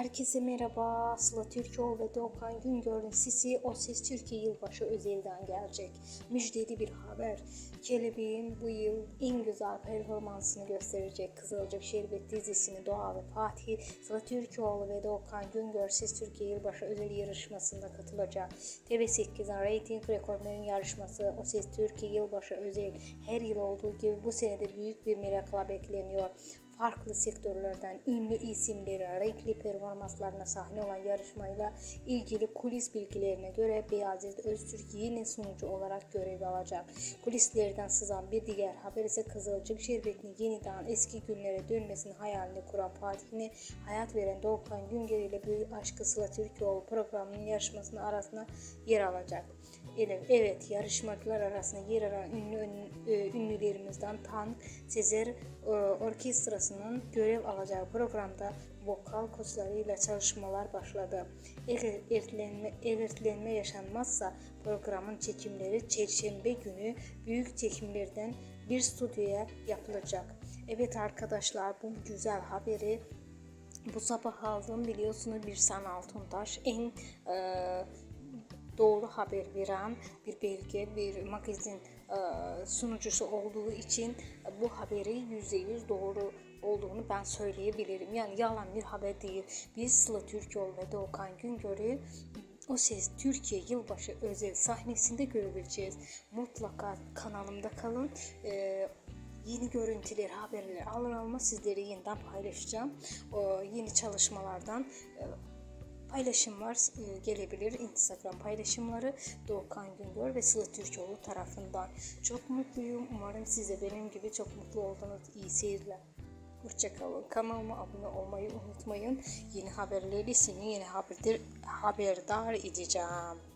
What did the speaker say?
Herkese merhaba. Sıla Türkoğlu ve Doğukan Güngör'ün Sisi O Ses Türkiye Yılbaşı özelden gelecek. Müjdeli bir haber. Kelebeğin bu yıl en güzel performansını gösterecek Kızılcık Şerbet dizisini Doğa ve Fatih, Sıla Türkoğlu ve Doğukan Güngör Ses Türkiye Yılbaşı özel yarışmasında katılacak. TV8'in reyting rekorların yarışması O Ses Türkiye Yılbaşı özel her yıl olduğu gibi bu senede büyük bir merakla bekleniyor farklı sektörlerden ünlü isimlere, renkli performanslarına sahne olan yarışmayla ilgili kulis bilgilerine göre Beyazıt Öztürk yeni sunucu olarak görev alacak. Kulislerden sızan bir diğer haber ise Kızılcık Şerbeti'nin yeniden eski günlere dönmesinin hayalini kuran Fatih'ine hayat veren Doğukan Güngör ile Büyük Aşkı Sıla Türkoğlu programının yarışmasının arasında yer alacak. Evet, evet yarışmacılar arasında yer alan ünlü e, ünlülerimizden Tan Sezer e, Orkestrası'nın görev alacağı programda vokal koçlarıyla çalışmalar başladı. Eğer ertelenme, yaşanmazsa programın çekimleri Çarşamba günü büyük çekimlerden bir stüdyoya yapılacak. Evet arkadaşlar bu güzel haberi bu sabah aldım biliyorsunuz bir San Altuntaş en e, doğru haber veren bir belge, bir magazin e, sunucusu olduğu için bu haberi yüzde yüz doğru olduğunu ben söyleyebilirim. Yani yalan bir haber değil. Biz Sıla Türkoğlu ve Doğukan Güngör'ü o Ses Türkiye Yılbaşı özel sahnesinde görebileceğiz. Mutlaka kanalımda kalın. Ee, yeni görüntüleri, haberleri alır almaz sizlere yeniden paylaşacağım. O yeni çalışmalardan e, paylaşımlar e, gelebilir. Instagram paylaşımları Doğukan Güngör ve Sıla Türkoğlu tarafından. Çok mutluyum. Umarım siz de benim gibi çok mutlu oldunuz. İyi seyirler. Hoşçakalın. Kanalıma abone olmayı unutmayın. Yeni haberleri seni yeni haberdir, haberdar edeceğim.